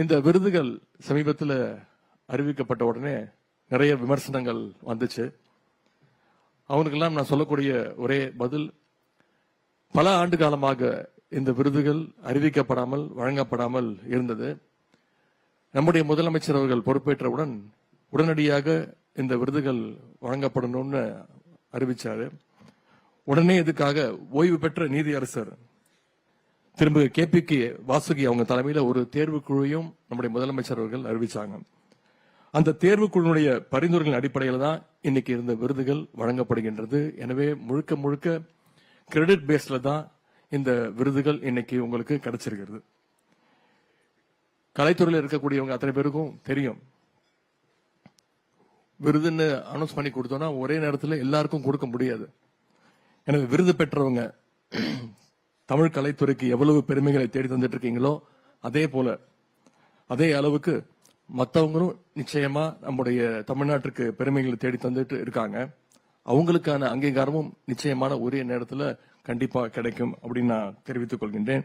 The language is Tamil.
இந்த விருதுகள் சமீபத்தில் அறிவிக்கப்பட்ட உடனே நிறைய விமர்சனங்கள் வந்துச்சு. அவனுக்கெல்லாம் நான் சொல்லக்கூடிய ஒரே பதில் பல ஆண்டு காலமாக இந்த விருதுகள் அறிவிக்கப்படாமல் வழங்கப்படாமல் இருந்தது. நம்முடைய முதலமைச்சர் அவர்கள் பொறுப்பேற்றவுடன் உடனடியாக இந்த விருதுகள் வழங்கப்படணும்னு அறிவிச்சாரு. உடனே இதுக்காக ஓய்வு பெற்ற நீதியரசர் திரும்ப கேபிக்கு வாசுகி அவங்க தலைமையில் ஒரு தேர்வுக்குழுவையும் நம்முடைய முதலமைச்சர் அவர்கள் அறிவிச்சாங்க. அந்த தேர்வு பரிந்துரைகளின் அடிப்படையில் தான் இன்னைக்கு இருந்த விருதுகள் வழங்கப்படுகின்றது. எனவே முழுக்க முழுக்க கிரெடிட் பேஸ்ல தான் இந்த விருதுகள் இன்னைக்கு உங்களுக்கு கிடைச்சிருக்கிறது. கலைத்துறையில் இருக்கக்கூடியவங்க அத்தனை பேருக்கும் தெரியும். விருதுன்னு அனௌன்ஸ் பண்ணி கொடுத்தோம்னா ஒரே நேரத்தில் எல்லாருக்கும் கொடுக்க முடியாது. எனவே விருது பெற்றவங்க தமிழ் கலைத்துறைக்கு எவ்வளவு பெருமைகளை தேடி தந்துட்டு இருக்கீங்களோ அதே போல அதே அளவுக்கு மற்றவங்களும் நிச்சயமா நம்முடைய தமிழ்நாட்டிற்கு பெருமைகளை தேடி தந்துட்டு இருக்காங்க. அவங்களுக்கான அங்கீகாரமும் நிச்சயமான ஒரே நேரத்தில் கண்டிப்பாக கிடைக்கும் அப்படின்னு நான் தெரிவித்துக் கொள்கின்றேன்.